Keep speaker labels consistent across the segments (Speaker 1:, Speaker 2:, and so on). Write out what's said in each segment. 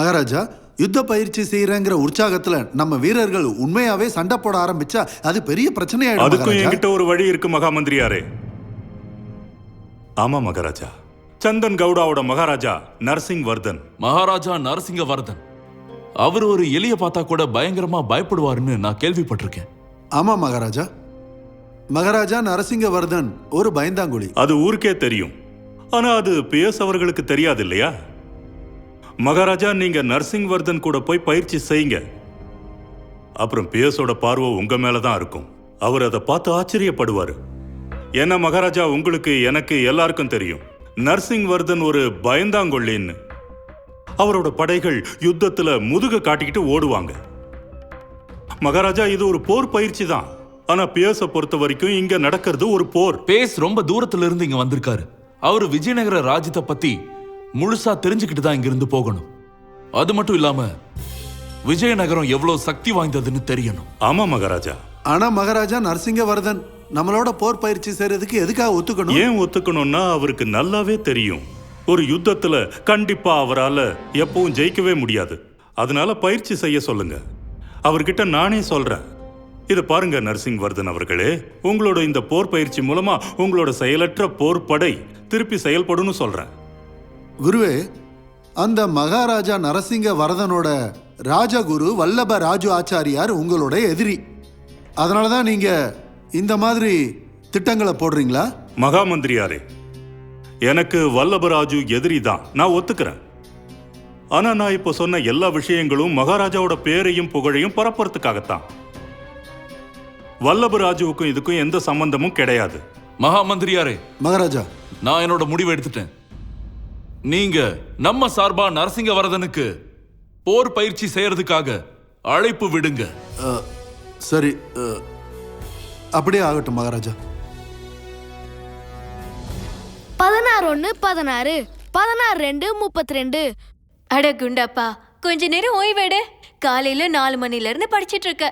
Speaker 1: மகாராஜா யுத்த பயிற்சி செய்யறங்கிற உற்சாகத்துல நம்ம வீரர்கள் உண்மையாவே சண்டை போட ஆரம்பிச்சா அது பெரிய பிரச்சனையாயிடும்
Speaker 2: அதுக்கும் என்கிட்ட ஒரு வழி இருக்கு மகாமந்திரியாரே. ஆமா மகாராஜா. சந்தன் கவுடாவோட மகாராஜா நரசிங் வர்தன்
Speaker 3: மகாராஜா நரசிங்கவர்தன். அவர் ஒரு எலிய பார்த்தா கூட பயங்கரமா பயப்படுவாருன்னு நான் கேள்விப்பட்டிருக்கேன்.
Speaker 1: ஆமா மகாராஜா. மகாராஜா நரசிங்கவர்தன் ஒரு பயந்தாங்குழி.
Speaker 2: அது ஊருக்கே தெரியும். ஆனா அது அவர்களுக்கு தெரியாது இல்லையா மகாராஜா நீங்க நர்சிங் வர்தன் கூட போய் பயிற்சி செய்யுங்க. அப்புறம் பியஸோட பார்வை உங்க மேல தான் இருக்கும். அவர் அதை பார்த்து ஆச்சரியப்படுவாரு. ஏன்னா மகாராஜா உங்களுக்கு எனக்கு எல்லாருக்கும் தெரியும். நர்சிங் வர்தன் ஒரு பயந்தாங்கொள்ளின்னு அவரோட படைகள் யுத்தத்துல முதுக காட்டிக்கிட்டு ஓடுவாங்க. மகாராஜா இது ஒரு போர் பயிற்சி தான். ஆனா பிஎஸ பொறுத்த வரைக்கும் இங்க நடக்கிறது ஒரு போர்.
Speaker 3: பேஸ் ரொம்ப தூரத்துல இருந்து இங்க வந்திருக்காரு. அவரு விஜயநகர ராஜ்யத்தை பத்தி முழுசா தெரிஞ்சுக்கிட்டு தான் இங்கிருந்து போகணும். அது மட்டும் இல்லாம விஜயநகரம் எவ்வளவு சக்தி வாய்ந்ததுன்னு தெரியணும்.
Speaker 2: ஆமா மகாராஜா.
Speaker 1: ஆனா மகாராஜா நரசிங்கவர்தன் நம்மளோட போர் பயிற்சி செய்யறதுக்கு எதுக்காக ஒத்துக்கணும்?
Speaker 2: ஏன் ஒத்துக்கணும்னா அவருக்கு நல்லாவே தெரியும். ஒரு யுத்தத்துல கண்டிப்பா அவரால எப்பவும் ஜெயிக்கவே முடியாது. அதனால பயிற்சி செய்ய சொல்லுங்க. அவர்கிட்ட நானே சொல்றேன். இத பாருங்க நரசிங் வர்தன் அவர்களே. உங்களோட இந்த போர் பயிற்சி மூலமா உங்களோட செயலற்ற போர் படை திருப்பி செயல்படும்னு சொல்றேன்.
Speaker 1: குருவே அந்த மகாராஜா நரசிங்க வரதனோட ராஜகுரு வல்லப ராஜு ஆச்சாரியார் உங்களோட எதிரி. அதனால தான் நீங்க இந்த மாதிரி திட்டங்களை போடுறீங்களா?
Speaker 2: மகாமந்திரியாரே எனக்கு வல்லபராஜு எதிரி தான் நான் ஒத்துக்கிறேன். ஆனா நான் இப்போ சொன்ன எல்லா விஷயங்களும் மகாராஜாவோட பேரையும் புகழையும் பரப்புறதுக்காகத்தான். வல்லபராஜுவுக்கும் இதுக்கும் எந்த சம்பந்தமும் கிடையாது.
Speaker 3: மகா மந்திரியாரே
Speaker 1: மகாராஜா.
Speaker 3: நான் என்னோட முடிவை எடுத்துட்டேன். நீங்க நம்ம சார்பா நரசிங்கவரதனுக்கு போர் பயிற்சி செய்யறதுக்காக அழைப்பு விடுங்க.
Speaker 1: சரி அப்படியே ஆகட்டும் மகாராஜா.
Speaker 4: பதினாறு ஒன்று பதினாறு பதினாறு ரெண்டு முப்பத்தி ரெண்டு
Speaker 5: அட குண்டப்பா கொஞ்ச நேரம் ஓய்வெடு. காலையில நாலு மணில இருந்து படிச்சிட்டு இருக்க.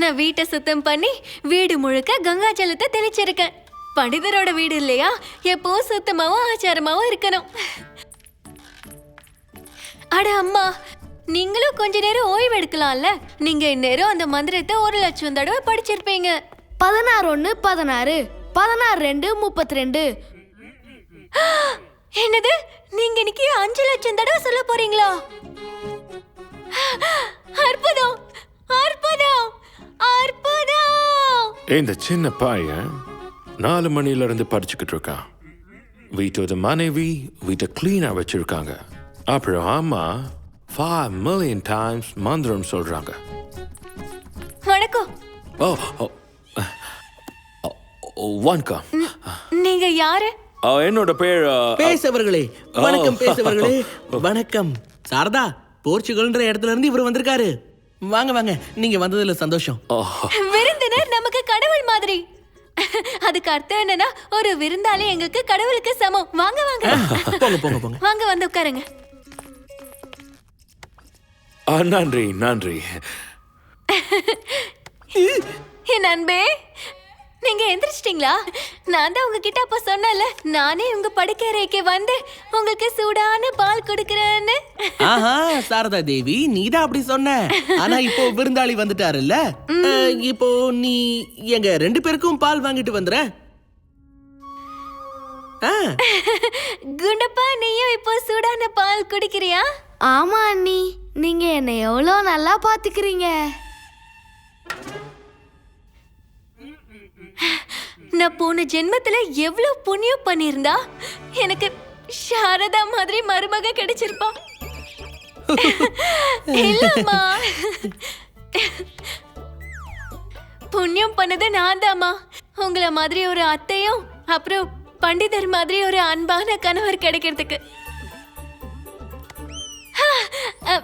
Speaker 5: நான் வீட்டை சுத்தம் பண்ணி வீடு முழுக்க கங்கா ஜலத்தை தெளிச்சிருக்கேன். பண்டிதரோட வீடு இல்லையா? எப்பவும் சுத்தமாவும் ஆச்சாரமாவும் இருக்கணும். அட அம்மா நீங்களும் கொஞ்ச நேரம் ஓய்வு எடுக்கலாம்ல? நீங்க இந்நேரம் அந்த மந்திரத்தை ஒரு லட்சம் தடவை படிச்சிருப்பீங்க.
Speaker 4: பதினாறு ஒன்று பதினாறு பதினாறு ரெண்டு முப்பத்தி ரெண்டு
Speaker 5: என்னது? நீங்க இன்னைக்கு அஞ்சு லட்சம் தடவை சொல்ல போறீங்களா? அற்புதம்! அற்புதம்! அற்புதம்!
Speaker 6: இந்த சின்ன பையன். நாலு மணில இருந்து படிச்சுக்கிட்டு இருக்கான் வீட்டோட மனைவி வீட்டை கிளீனா வச்சிருக்காங்க. அப்புறம் அம்மா ஃபைவ் மில்லியன் டைம்ஸ் மந்திரம் சொல்றாங்க.
Speaker 5: வணக்கம்.
Speaker 6: ஓ வணக்கம்.
Speaker 5: நீங்க யாரு?
Speaker 6: என்னோட பேர்
Speaker 7: பேசவர்களே வணக்கம் பேசவர்களே. வணக்கம். சாரதா போர்ச்சுகல்ன்ற இடத்துல இருந்து இவர் வந்திருக்காரு. வாங்க வாங்க. நீங்க வந்ததுல சந்தோஷம்.
Speaker 5: அதுக்கு அர்த்தம் என்னன்னா ஒரு விருந்தாளி எங்களுக்கு கடவுளுக்கு சமம். வாங்க வாங்க.
Speaker 7: போங்க போங்க போங்க.
Speaker 5: வாங்க வந்து உட்காருங்க.
Speaker 6: நன்றி நன்றி.
Speaker 5: என் அன்பே நீங்க எந்திரிச்சிட்டீங்களா? நான் தான் உங்ககிட்ட அப்ப சொன்னல நானே உங்க படுக்கறைக்கு வந்து உங்களுக்கு சூடான பால் கொடுக்கறேன்னு.
Speaker 7: ஆஹா சாரதா தேவி நீதான் அப்படி சொன்ன. ஆனா இப்போ விருந்தாளி வந்துட்டாருல்ல? அஹ், இப்போ நீ எங்க ரெண்டு பேருக்கும் பால் வாங்கிட்டு வந்துற? ஆ,
Speaker 5: குண்டப்பா நீயும் இப்போ சூடான பால் குடிக்கிறியா?
Speaker 4: ஆமா அண்ணி. நீங்க என்னை எவ்வளோ நல்லா பாத்துக்கிறீங்க
Speaker 5: நான் போன ஜென்மத்துல எவ்வளவு புண்ணியம் பண்ணியிருந்தா எனக்கு சாரதா மாதிரி மருமக கிடைச்சிருப்பா. இல்லம்மா. புண்ணியம் பண்ணது நான் தாம்மா உங்களை மாதிரி ஒரு அத்தையும் அப்புறம் பண்டிதர் மாதிரி ஒரு அன்பான கணவர் கிடைக்கிறதுக்கு.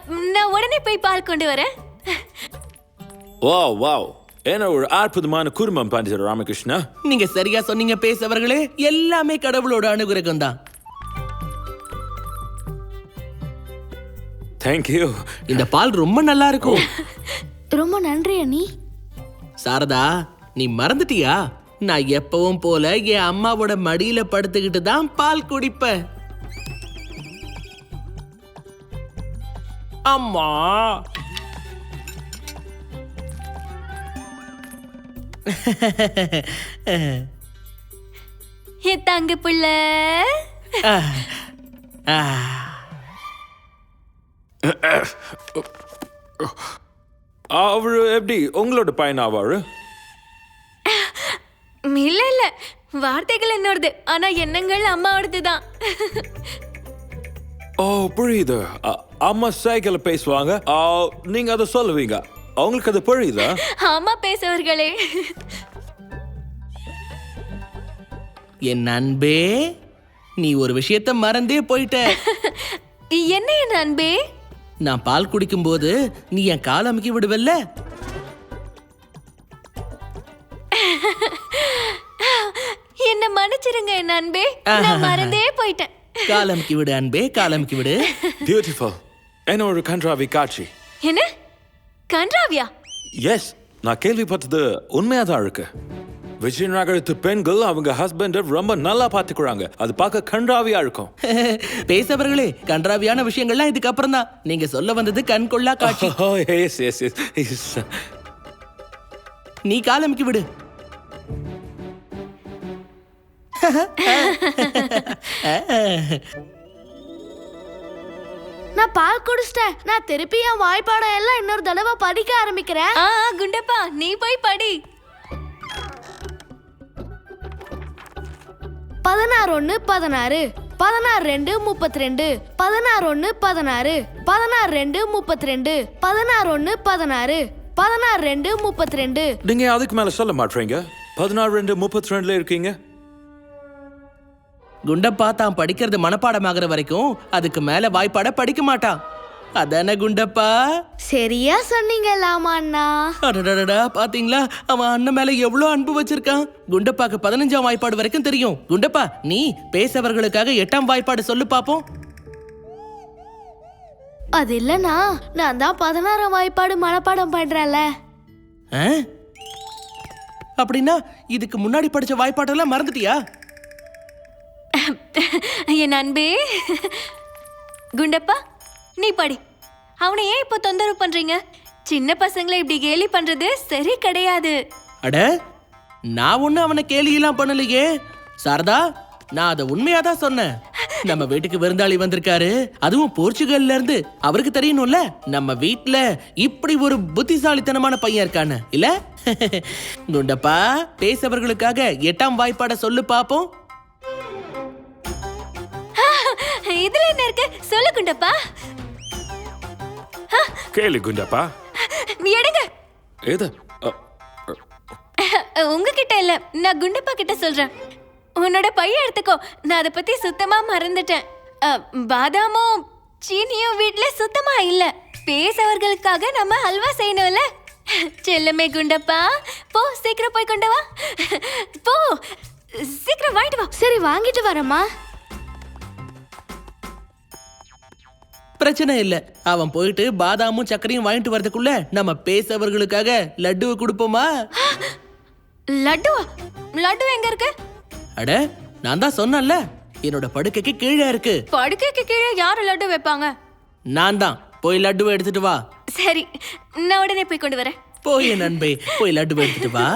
Speaker 5: நான் உடனே போய் பால் கொண்டு வரேன்.
Speaker 6: Wow wow. என்ன ஒரு அற்புதமான குடும்பம் பண்டிதர் ராமகிருஷ்ணா.
Speaker 7: நீங்க சரியா சொன்னீங்க பேசவர்களே. எல்லாமே கடவுளோட அனுகிரகம் தான்
Speaker 6: தேங்க்யூ
Speaker 7: இந்த பால் ரொம்ப நல்லா இருக்கும்.
Speaker 4: ரொம்ப நன்றி அண்ணி.
Speaker 7: சாரதா நீ மறந்துட்டியா? நான் எப்பவும் போல என் அம்மாவோட மடியில படுத்துக்கிட்டு தான் பால் குடிப்பேன். அம்மா.
Speaker 5: தங்க புள்ள.
Speaker 7: ஆ,
Speaker 6: அவரு எப்படி உங்களோட பையன் ஆவாரு?
Speaker 5: இல்ல இல்ல. வார்த்தைகள் என்னோடது. ஆனா எண்ணங்கள் அம்மாவோடது தான்
Speaker 6: ஓ புரியுது. அம்மா சைக்கிள் பேசுவாங்க. ஆ, நீங்க அதை சொல்லுவீங்க. அவங்களுக்கு அது புரியுதா?
Speaker 5: ஆமா பேசுவர்களே.
Speaker 7: என் அன்பே நீ ஒரு விஷயத்த மறந்தே போயிட்ட.
Speaker 5: என்ன என் அன்பே
Speaker 7: நான் பால் குடிக்கும்போது நீ என் கால் அமுக்கி விடுவல்ல?
Speaker 5: என்ன மன்னிச்சிருங்க என் அன்பே. நான் மறந்தே போயிட்டேன்.
Speaker 7: கால் அமுக்கி விடு அன்பே கால் அமுக்கி விடு.
Speaker 6: பியூட்டிஃபுல் என்ன ஒரு கன்றாவி காட்சி.
Speaker 5: என்ன? கன்றாவியா?
Speaker 6: எஸ் நான் கேள்விப்பட்டது உண்மையா தான் இருக்கு. விஜயநகரத்து பெண்கள் அவங்க ஹஸ்பண்ட ரொம்ப நல்லா பாத்துக்கிறாங்க அது பார்க்க கன்றாவியா இருக்கும்.
Speaker 7: பேசவர்களே கன்றாவியான விஷயங்கள்லாம் இதுக்கு அப்புறம் தான் நீங்க சொல்ல வந்தது கண் கொள்ளா காட்சி.
Speaker 6: எஸ் எஸ் எஸ்
Speaker 7: நீ கால் அமுக்கி விடு.
Speaker 4: நான் பால் குடிச்சிட்டேன். நான் திருப்பி என் வாய்ப்பாடம் எல்லாம் இன்னொரு தடவை படிக்க ஆரம்பிக்கிறேன்.
Speaker 5: குண்டப்பா நீ போய் படி.
Speaker 4: பதினாறு ஒன்று பதினாறு பதினாறு ரெண்டு முப்பத்தி ரெண்டு பதினாறு ஒன்று பதினாறு பதினாறு ரெண்டு முப்பத்தி ரெண்டு பதினாறு ஒன்று பதினாறு பதினாறு ரெண்டு முப்பத்தி ரெண்டு
Speaker 6: நீங்க அதுக்கு மேல சொல்ல மாட்டீங்க. பதினாறு ரெண்டு முப்பத்தி ரெண்டுல இருக்கீங்க.
Speaker 7: குண்டப்பா தான் படிக்கிறது மனப்பாடமாகிற வரைக்கும் அதுக்கு மேல வாய்ப்பாட படிக்க மாட்டான். அதானே குண்டப்பா
Speaker 4: சரியா சொன்னீங்க லாமாண்ணா
Speaker 7: அடடடடா பாத்தீங்களா? அவன் அண்ணன் மேல எவ்வளவு அன்பு வச்சிருக்கான்? குண்டப்பாக்கு பதினஞ்சாம் வாய்ப்பாடு வரைக்கும் தெரியும். குண்டப்பா நீ பேசவர்களுக்காக எட்டாம் வாய்ப்பாடு சொல்லு பாப்போம்.
Speaker 4: அது இல்லைண்ணா நான் தான் பதினாறாம் வாய்ப்பாடு மனப்பாடம் பண்றேன்ல?
Speaker 7: அப்படின்னா இதுக்கு முன்னாடி படிச்ச வாய்ப்பாட்டெல்லாம் மறந்துட்டியா?
Speaker 5: என் அன்பே. குண்டப்பா நீ படி. அவனை ஏன் இப்போ தொந்தரவு பண்றீங்க? சின்ன பசங்களை இப்படி கேலி பண்றது சரி கிடையாது.
Speaker 7: அட நான் ஒண்ணு அவனை கேலியெல்லாம் பண்ணலையே. சாரதா நான் அதை உண்மையா தான் சொன்னேன். நம்ம வீட்டுக்கு விருந்தாளி வந்திருக்காரு. அதுவும் போர்ச்சுகல்ல இருந்து அவருக்கு தெரியணும்ல நம்ம வீட்ல இப்படி ஒரு புத்திசாலித்தனமான பையன் இருக்கான்னு. இல்ல? குண்டப்பா பேசவர்களுக்காக எட்டாம் வாய்ப்பாட சொல்லு பாப்போம்.
Speaker 5: இதுல என்ன இருக்கு? சொல்லு குண்டப்பா.
Speaker 6: கேளு குண்டப்பா.
Speaker 5: நீ எடுங்க.
Speaker 6: ஏது
Speaker 5: உங்ககிட்ட இல்ல. நான் குண்டப்பா கிட்ட சொல்றேன். உன்னோட பைய எடுத்துக்கோ. நான் அதை பத்தி சுத்தமா மறந்துட்டேன். பாதாமும் சீனியும் வீட்ல சுத்தமா இல்ல. பேசவர்களுக்காக நம்ம ஹல்வா செய்யணும்ல. செல்லமே குண்டப்பா. போ சீக்கிரம் போய் கொண்டு வா. போ சீக்கிரம் வாங்கிட்டு வா.
Speaker 4: சரி வாங்கிட்டு வரேம்மா.
Speaker 7: பிரச்சனை இல்ல. அவன் போயிட்டு பாதாமும் சர்க்கரையும் வாங்கிட்டு வரதுக்குள்ள நம்ம பேசவர்களுக்காக லட்டுவை கொடுப்போமா?
Speaker 5: லட்டுவா? லட்டு எங்க இருக்கு?
Speaker 7: அட நான் தான் சொன்னேன்ல. என்னோட படுக்கைக்கு கீழே இருக்கு.
Speaker 5: படுக்கைக்கு கீழே யாரு லட்டு வைப்பாங்க?
Speaker 7: நான் தான். போய் லட்டுவை எடுத்துட்டு வா.
Speaker 5: சரி நான் உடனே போய் கொண்டு வரேன்.
Speaker 7: போய் நண்பே போய் லட்டுவை எடுத்துட்டு வா.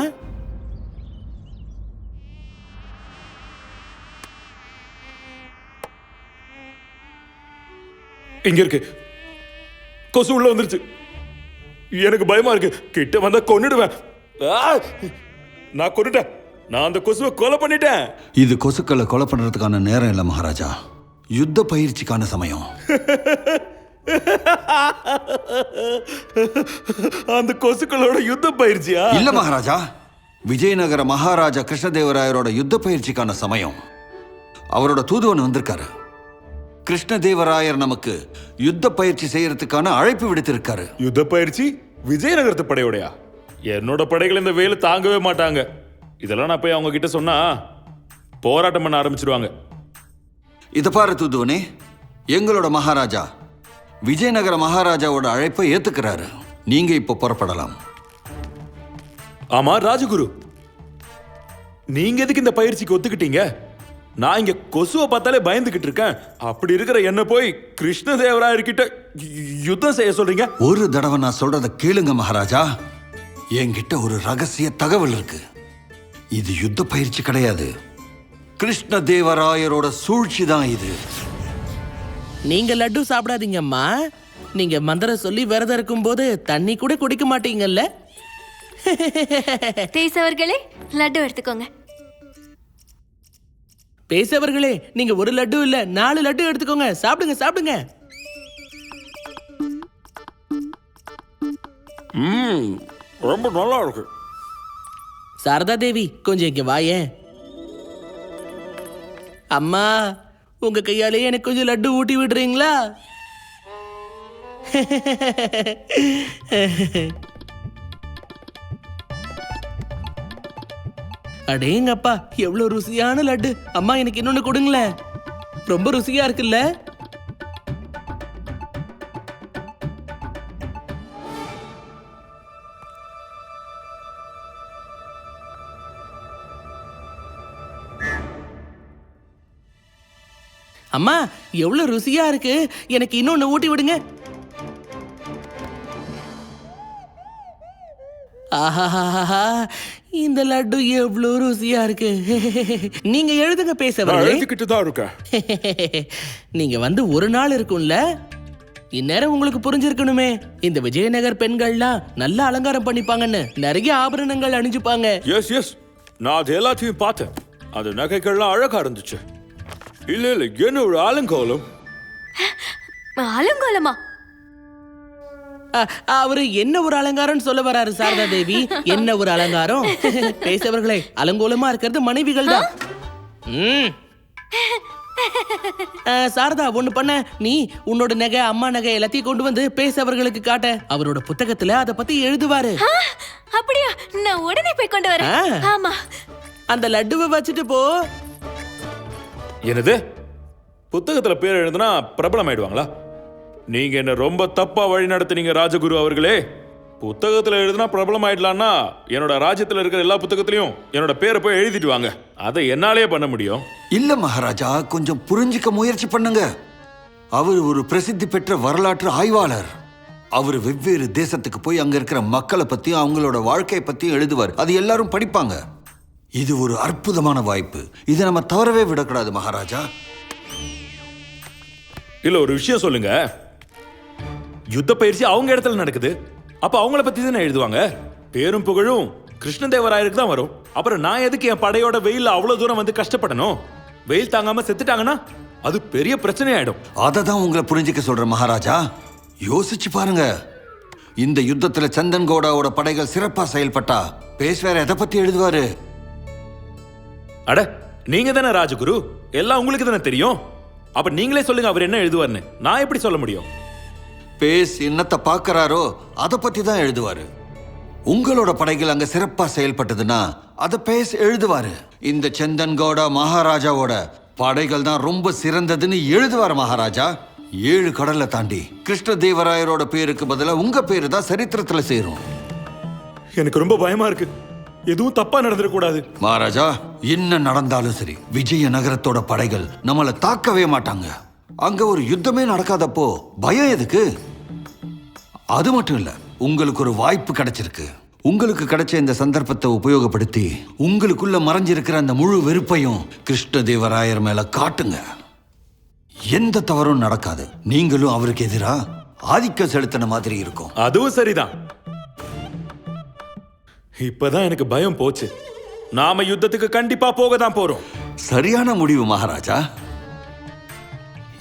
Speaker 6: இங்க இருக்கு. கொசு உள்ள வந்துருச்சு. எனக்கு பயமா இருக்கு. கிட்ட வந்தா கொன்னுடுவேன்! நான் கொன்னுட்டேன். நான் அந்த கொசுவை கொலை பண்ணிட்டேன்.
Speaker 1: இது கொசுக்களை கொலை பண்றதுக்கான நேரம் இல்லை மகாராஜா. யுத்த பயிற்சிக்கான சமயம்.
Speaker 6: அந்த கொசுக்களோட யுத்த பயிற்சியா?
Speaker 1: இல்ல மகாராஜா. விஜயநகர மகாராஜா கிருஷ்ணதேவராயரோட யுத்த பயிற்சிக்கான சமயம். அவரோட தூதுவன் வந்திருக்காரு. கிருஷ்ணதேவராயர் நமக்கு யுத்த பயிற்சி செய்யறதுக்கான அழைப்பு விடுத்திருக்காரு.
Speaker 6: யுத்த பயிற்சி விஜயநகரத்து படையோடையா? என்னோட படைகள் இந்த வெயில தாங்கவே மாட்டாங்க. இதெல்லாம் நான் போய் அவங்க கிட்ட சொன்னா போராட்டம் பண்ண ஆரம்பிச்சிருவாங்க.
Speaker 1: இத பாரு தூதுவனே எங்களோட மகாராஜா விஜயநகர மகாராஜாவோட அழைப்பை ஏத்துக்கிறாரு. நீங்க இப்போ புறப்படலாம்.
Speaker 6: ஆமா ராஜகுரு. நீங்க எதுக்கு இந்த பயிற்சிக்கு ஒத்துக்கிட்டீங்க? நான் இங்க கொசுவை பார்த்தாலே பயந்துகிட்டு இருக்கேன். அப்படி இருக்கிற என்ன போய் கிருஷ்ணதேவராயர்கிட்ட யுத்தம் செய்ய சொல்றீங்க?
Speaker 1: ஒரு தடவை நான் சொல்றத கேளுங்க மகாராஜா. என்கிட்ட ஒரு ரகசிய தகவல் இருக்கு. இது யுத்த பயிற்சி கிடையாது. கிருஷ்ணதேவராயரோட சூழ்ச்சி தான் இது.
Speaker 7: நீங்க லட்டு சாப்பிடாதீங்கம்மா. நீங்க மந்திரம் சொல்லி விரதம் இருக்கும்போது தண்ணி கூட குடிக்க மாட்டீங்கல்ல?
Speaker 5: தேசவர்களே லட்டு எடுத்துக்கோங்க.
Speaker 7: பேசவர்களே நீங்க ஒரு லட்டு இல்ல நாலு லட்டு எடுத்துக்கோங்க. சாப்பிடுங்க சாப்பிடுங்க.
Speaker 6: ரொம்ப நல்லா இருக்கு.
Speaker 7: சாரதா தேவி கொஞ்சம் இங்க வாயேன். அம்மா உங்க கையாலேயே எனக்கு கொஞ்சம் லட்டு ஊட்டி விடுறீங்களா? அடேங்கப்பா எவ்வளவு ருசியான லட்டு. அம்மா எனக்கு இன்னொன்னு கொடுங்களேன். ரொம்ப ருசியா இருக்குல்ல? அம்மா எவ்வளவு ருசியா இருக்கு. எனக்கு இன்னொன்னு ஊட்டி விடுங்க. ஆஹாஹாஹா இந்த லட்டு எவ்வளவு ருசியா இருக்கு. நீங்க எழுதுங்க பேசவர்களே.
Speaker 6: எழுதிக்கிட்டு தான் இருக்கேன்.
Speaker 7: நீங்க வந்து ஒரு நாள் இருக்கும்ல இந்நேரம் உங்களுக்கு புரிஞ்சிருக்கணுமே. இந்த விஜயநகர் பெண்கள்லாம் நல்ல அலங்காரம் பண்ணிப்பாங்கன்னு நிறைய ஆபரணங்கள் அணிஞ்சுப்பாங்க.
Speaker 6: எஸ் எஸ் நான் அது எல்லாத்தையும் பார்த்தேன். அந்த நகைகள்லாம் அழகா இருந்துச்சு. இல்ல இல்ல என்ன ஒரு ஆலங்கோலம்?
Speaker 5: அலங்கோலமா
Speaker 7: அ, அவரு என்ன ஒரு அலங்காரம்னு சொல்ல வராரு சாரதா தேவி? என்ன ஒரு அலங்காரம்? பேசவர்களே அலங்கோலமா இருக்கிறது மனைவிகள் தான். சாரதா ஒண்ணு பண்ண. நீ உன்னோட நகை அம்மா நகை எல்லாத்தையும் கொண்டு வந்து பேசவர்களுக்கு காட்ட. அவரோட புத்தகத்துல அத பத்தி எழுதுவாரு.
Speaker 5: அப்படியா? நான் உடனே போய் கொண்டு வரேன். ஆமா.
Speaker 7: அந்த லட்டுவை வச்சுட்டு போ.
Speaker 6: என்னது? புத்தகத்துல பேர் எழுதுனா பிரபலம் ஆயிடுவாங்களா நீங்க என்ன ரொம்ப தப்பா வழி நடத்துனீங்க ராஜகுரு அவர்களே? புத்தகத்துல எழுதுனா பிரபலம் ஆயிடலாம்னா என்னோட ராஜ்யத்துல இருக்கிற எல்லா புத்தகத்திலையும் என்னோட பேரை போய் எழுதிட்டு வாங்க. அதை என்னாலேயே பண்ண முடியும்?
Speaker 1: இல்ல மகாராஜா கொஞ்சம் புரிஞ்சுக்க முயற்சி பண்ணுங்க. அவர் ஒரு பிரசித்தி பெற்ற வரலாற்று ஆய்வாளர். அவர் வெவ்வேறு தேசத்துக்கு போய் அங்க இருக்கிற மக்களை பத்தியும் அவங்களோட வாழ்க்கையை பத்தியும் எழுதுவார். அது எல்லாரும் படிப்பாங்க. இது ஒரு அற்புதமான வாய்ப்பு. இதை நம்ம தவறவே விடக்கூடாது மகாராஜா.
Speaker 6: இல்ல ஒரு விஷயம் சொல்லுங்க. யுத்த பயிற்சி அவங்க இடத்துல நடக்குது. அப்ப அவங்கள பத்தி தானே எழுதுவாங்க? பேரும் புகழும் கிருஷ்ணதேவராயருக்கு தான் வரும். அப்புறம் நான் எதுக்கு என் படையோட வெயில்ல அவ்வளவு தூரம் வந்து கஷ்டப்படணும்? வெயில் தாங்காம செத்துட்டாங்கன்னா அது பெரிய பிரச்சனை ஆயிடும்
Speaker 1: அதை தான் உங்களை புரிஞ்சுக்க சொல்றேன் மகாராஜா. யோசிச்சு பாருங்க. இந்த யுத்தத்துல சந்தன் கோடாவோட படைகள் சிறப்பா செயல்பட்டா பேசுவார் எதை பத்தி எழுதுவாரு?
Speaker 6: அட நீங்க தானே ராஜகுரு. எல்லாம் உங்களுக்கு தானே தெரியும். அப்ப நீங்களே சொல்லுங்க அவர் என்ன எழுதுவார்னு நான் எப்படி சொல்ல முடியும்?
Speaker 1: பேஸ் என்னத்தை பார்க்கறாரோ அதை பத்தி தான் எழுதுவாரு. உங்களோட படைகள் அங்க சிறப்பா செயல்பட்டதுன்னா அதை பேஸ் எழுதுவாரு. இந்த சந்தன்கோடா மகாராஜாவோட படைகள் தான் ரொம்ப சிறந்ததுன்னு எழுதுவார் மகாராஜா. ஏழு கடலை தாண்டி. கிருஷ்ணதேவராயரோட பேருக்கு பதிலா உங்க பேரு தான் சரித்திரத்துல சேரும்.
Speaker 6: எனக்கு ரொம்ப பயமா இருக்கு. எதுவும் தப்பா நடந்துடக்கூடாது
Speaker 1: மகாராஜா என்ன நடந்தாலும் சரி விஜய நகரத்தோட படைகள் நம்மள தாக்கவே மாட்டாங்க. அங்க ஒரு யுத்தமே நடக்காதப்போ பயம் எதுக்கு? அது மட்டும் இல்ல உங்களுக்கு ஒரு வாய்ப்பு கிடைச்சிருக்கு. உங்களுக்கு கிடைச்ச இந்த சந்தர்ப்பத்தை உபயோகப்படுத்தி உங்களுக்குள்ள மறைஞ்சிருக்கிற அந்த முழு வெறுப்பையும் கிருஷ்ணதேவராயர் மேல காட்டுங்க. எந்த தவறும் நடக்காது. நீங்களும் அவருக்கு எதிரா ஆதிக்கம் செலுத்தின மாதிரி இருக்கும்.
Speaker 6: அதுவும் சரிதான். இப்பதான் எனக்கு பயம் போச்சு. நாம யுத்தத்துக்கு கண்டிப்பா போக தான் போறோம்.
Speaker 1: சரியான முடிவு மகாராஜா.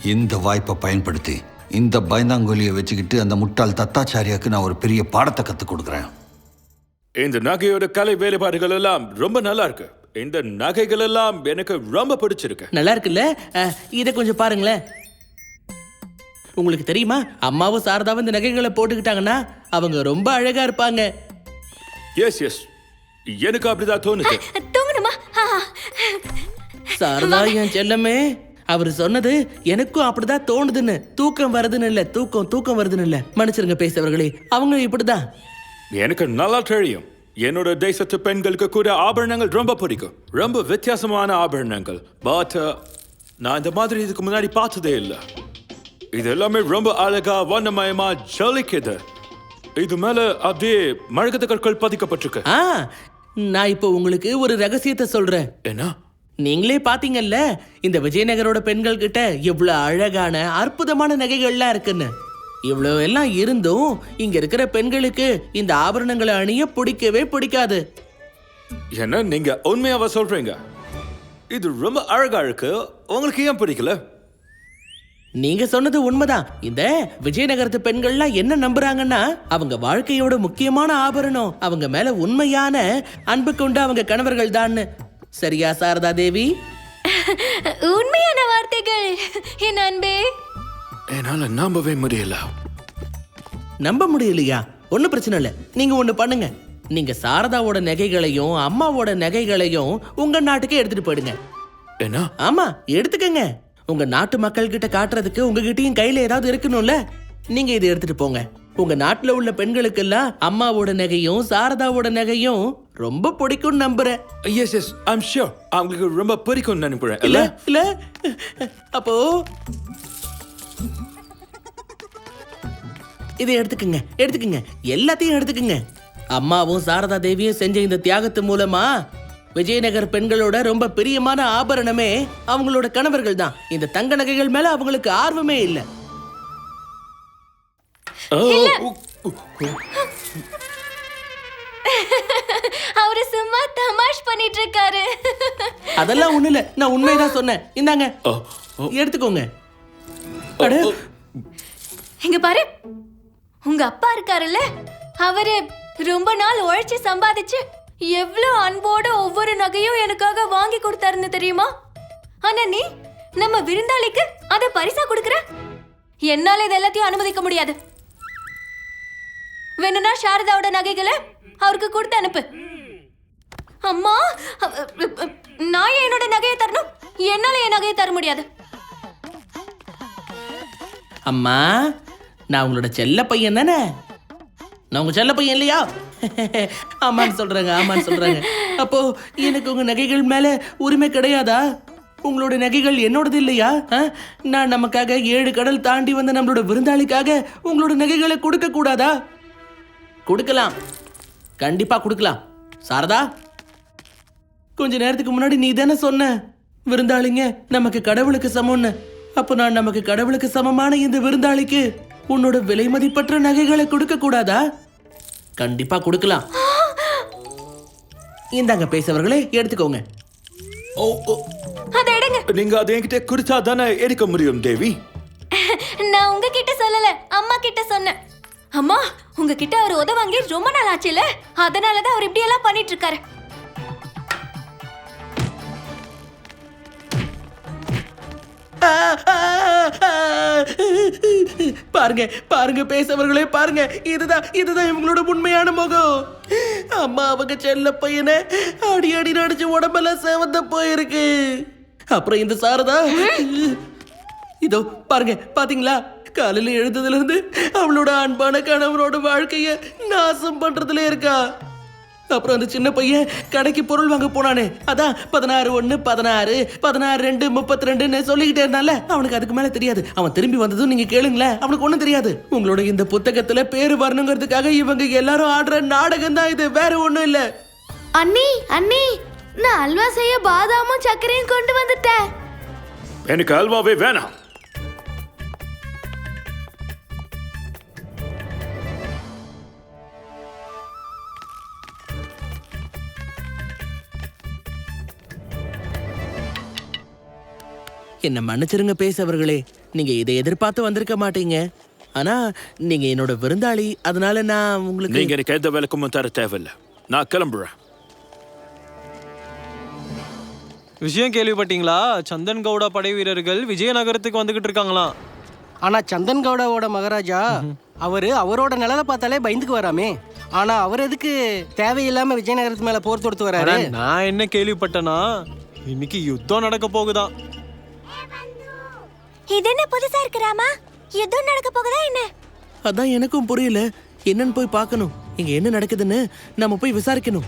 Speaker 1: இந்த வாய்ப்பை பயன்படுத்தி இந்த பயந்தாங்கோலியை வச்சுக்கிட்டு அந்த முட்டாள் தத்தாச்சாரியாக்கு நான் ஒரு பெரிய பாடத்தை கற்றுக் கொடுக்குறேன்.
Speaker 6: இந்த நகையோட கலை வேலைப்பாடுகள் எல்லாம் ரொம்ப நல்லா இருக்கு. இந்த நகைகள் எல்லாம் எனக்கு ரொம்ப பிடிச்சிருக்கு.
Speaker 7: நல்லா இருக்குல்ல? அஹ், இதை கொஞ்சம் பாருங்களேன். உங்களுக்கு தெரியுமா? அம்மாவும் சாரதாவும் இந்த நகைகளை போட்டுக்கிட்டாங்கன்னா அவங்க ரொம்ப அழகா இருப்பாங்க.
Speaker 6: எஸ் எஸ் எனக்கு அப்படிதான் தோணுது.
Speaker 5: தூங்கணுமா? ஆ.
Speaker 7: சாரதா என் செல்லமே. அவர் சொன்னது எனக்கும் அப்படிதான் தோணுதுன்னு. தூக்கம் வருதுன்னு இல்ல தூக்கம் தூக்கம் வருதுன்னு இல்ல. மன்னிச்சிருங்க பேசவர்களே அவங்க இப்படிதான்.
Speaker 6: எனக்கு நல்லா தெரியும். என்னோட தேசத்து பெண்களுக்கு கூட ஆபரணங்கள் ரொம்ப பிடிக்கும். ரொம்ப வித்தியாசமான ஆபரணங்கள். பட் நான் இந்த மாதிரி இதுக்கு முன்னாடி பார்த்ததே இல்லை. இது எல்லாமே ரொம்ப அழகா வண்ணமயமா ஜலிக்குது. இது மேல அப்படியே மழகத கற்கள் பதிக்கப்பட்டிருக்கு.
Speaker 7: நான் இப்போ உங்களுக்கு ஒரு ரகசியத்தை சொல்றேன்.
Speaker 6: என்ன?
Speaker 7: நீங்களே பாத்தீங்கல்ல இந்த விஜயநகரோட பெண்கள் கிட்ட எவ்வளவு அழகான அற்புதமான நகைகள்லாம் இருக்குன்னு. இவ்வளவு எல்லாம் இருந்தும் இங்க இருக்கிற பெண்களுக்கு இந்த ஆபரணங்களை அணிய பிடிக்கவே பிடிக்காது.
Speaker 6: என்ன நீங்க உண்மையாவா சொல்றீங்க? இது ரொம்ப அழகா இருக்கு. உங்களுக்கு ஏன் பிடிக்கல?
Speaker 7: நீங்க சொன்னது உண்மைதான். இந்த விஜயநகரத்து பெண்கள்லாம் என்ன நம்புறாங்கன்னா அவங்க வாழ்க்கையோட முக்கியமான ஆபரணம் அவங்க மேல உண்மையான அன்பு கொண்ட அவங்க கணவர்கள் தான். சரியா சாரதா தேவி?
Speaker 5: உண்மையான வார்த்தைகள். என் அன்பே.
Speaker 6: என்னால நம்பவே முடியல.
Speaker 7: நம்ப முடியலையா? ஒன்றும் பிரச்சனை இல்லை. நீங்க ஒண்ணு பண்ணுங்க. நீங்க சாரதாவோட நகைகளையும் அம்மாவோட நகைகளையும் உங்க நாட்டுக்கு எடுத்துட்டு போயிடுங்க.
Speaker 6: என்ன?
Speaker 7: ஆமா எடுத்துக்கங்க. உங்க நாட்டு மக்கள் கிட்ட காட்டுறதுக்கு உங்ககிட்டயும் கையில ஏதாவது இருக்கணும்ல? நீங்க இதை எடுத்துட்டு போங்க. உங்க நாட்டுல உள்ள பெண்களுக்கெல்லாம் அம்மாவோட நகையும் சாரதாவோட நகையும் ரொம்ப பிடிக்கும்னு நம்புறேன்.
Speaker 6: எஸ் எஸ் ஐம் ஷியோர் அவங்களுக்கு ரொம்ப பிடிக்கும்னு நினைக்கிறேன்
Speaker 7: இல்ல
Speaker 6: இல்ல
Speaker 7: இல்ல. அப்போ இதை எடுத்துக்கங்க எடுத்துக்கங்க. எல்லாத்தையும் எடுத்துக்கங்க. அம்மாவும் சாரதா தேவியும் செஞ்ச இந்த தியாகத்து மூலமா விஜயநகர் பெண்களோட ரொம்ப பிரியமான ஆபரணமே அவங்களோட கணவர்கள் தான். இந்த தங்க நகைகள் மேல அவங்களுக்கு ஆர்வமே இல்லை.
Speaker 5: அவரு சும்மா தமாஷ் பண்ணிட்டு இருக்காரு
Speaker 7: அதெல்லாம் ஒண்ணு இல்ல. நான் உண்மைதான் சொன்னேன். இந்தாங்க. எடுத்துக்கோங்க. அட,
Speaker 5: இங்க பாரு. உங்க அப்பா இருக்காருல்ல? அவரு ரொம்ப நாள் உழைச்சு சம்பாதிச்சு எவ்வளவு அன்போட ஒவ்வொரு நகையும் எனக்காக வாங்கி கொடுத்தாருன்னு தெரியுமா? ஆனா நீ நம்ம விருந்தாளிக்கு அத பரிசா கொடுக்கற? என்னால இது எல்லாத்தையும் அனுமதிக்க முடியாது. வேணும்னா சாரதாவோட நகைகளை அவருக்கு கொடுத்து அனுப்பு. அம்மா நான் ஏன் என்னோட நகையை தரணும்? என்னால என் நகையை தர முடியாது.
Speaker 7: அம்மா நான் உங்களோட செல்ல பையன் தானே? நான் உங்க செல்ல பையன் இல்லையா? ஆமான்னு சொல்றாங்க ஆமான்னு சொல்றாங்க. அப்போ எனக்கு உங்க நகைகள் மேல உரிமை கிடையாதா? உங்களோட நகைகள் என்னோடது இல்லையா? ஆ? நான் நமக்காக ஏழு கடல் தாண்டி வந்த நம்மளோட விருந்தாளிக்காக உங்களோட நகைகளை கொடுக்க கூடாதா கொடுக்கலாம். கண்டிப்பா கொடுக்கலாம். சாரதா? கொஞ்ச நேரத்துக்கு முன்னாடி நீ தானே சொன்ன? விருந்தாளிங்க நமக்கு கடவுளுக்கு சமம்னு. அப்ப நான் நமக்கு கடவுளுக்கு சமமான இந்த விருந்தாளிக்கு உன்னோட விலை மதிப்பற்ற நகைகளை கொடுக்க கூடாதா? கண்டிப்பா கொடுக்கலாம். இந்தாங்க பேசவர்களே எடுத்துக்கோங்க.
Speaker 6: ஓ ஓ,
Speaker 5: அதை எடுங்க.
Speaker 6: நீங்க அதை என்கிட்ட கொடுத்தா தானே எடுக்க முடியும் தேவி?
Speaker 5: நான் உங்ககிட்ட சொல்லல அம்மா கிட்ட சொன்னேன். அம்மா உங்ககிட்ட அவர் உத வாங்கி ரொம்ப நாள் ஆச்சுல? அதனால தான் அவர் இப்படி எல்லாம் பண்ணிட்டு இருக்காரு.
Speaker 7: பாருங்க பாருங்க பேசவர்களே பாருங்க. இதுதான் இதுதான் இவங்களோட உண்மையான முகம். அம்மா அவங்க செல்ல பையனை அடி அடி நடிச்சு உடம்பெல்லாம் சேவந்த போயிருக்கு. அப்புறம் இந்த சாரதா இதோ பாருங்க பாத்தீங்களா? காலையில எழுந்ததுல இருந்து அவளோட அன்பான கணவனோட வாழ்க்கைய நாசம் பண்றதுல இருக்கா. அப்புறம் அந்த சின்ன பையன் கடைக்கு பொருள் வாங்க போனானே. அதான் பதினாறு ஒன்று பதினாறு பதினாறு ரெண்டு முப்பத்தி ரெண்டுன்னு சொல்லிக்கிட்டே இருந்தால அவனுக்கு அதுக்கு மேல தெரியாது. அவன் திரும்பி வந்ததும் நீங்க கேளுங்களேன். அவனுக்கு ஒண்ணும் தெரியாது. உங்களோட இந்த புத்தகத்துல பேரு வரணுங்கிறதுக்காக இவங்க எல்லாரும் ஆடுற நாடகம் தான் இது. வேற ஒண்ணும் இல்ல.
Speaker 4: அண்ணி அண்ணி நான் அல்வா செய்ய பாதாமும் சர்க்கரையும் கொண்டு வந்துட்டேன்.
Speaker 6: எனக்கு அல்வாவே வேணாம்.
Speaker 7: என்ன மன்னிச்சிருங்க பேசவர்களே. நீங்க இதை எதிர்பார்த்து வந்திருக்க மாட்டீங்க. ஆனா நீங்க என்னோட விருந்தாளி அதனால நான் உங்களுக்கு
Speaker 6: நீங்க எனக்கு எந்த விளக்கமும் தர தேவையில்லை. நான் கிளம்புறேன்.
Speaker 8: விஷயம் கேள்விப்பட்டீங்களா? சந்தன் கவுடா படை வீரர்கள் விஜயநகரத்துக்கு வந்துகிட்டு இருக்காங்களாம்
Speaker 9: ஆனா சந்தன் கவுடாவோட மகாராஜா அவரு அவரோட நிலவை பார்த்தாலே பயந்துக்கு வராமே ஆனா அவர் எதுக்கு தேவையில்லாம விஜயநகரத்து மேல போர் தொடுத்து வராரு?
Speaker 8: நான் என்ன கேள்விப்பட்டேனா? இன்னைக்கு யுத்தம் நடக்க போகுதாம்
Speaker 5: இது என்ன புதுசா இருக்கிறாமா யுத்தம் நடக்க போகுதா என்ன?
Speaker 7: அதான் எனக்கும் புரியல. என்னன்னு போய் பார்க்கணும். இங்க என்ன நடக்குதுன்னு நம்ம போய் விசாரிக்கணும்.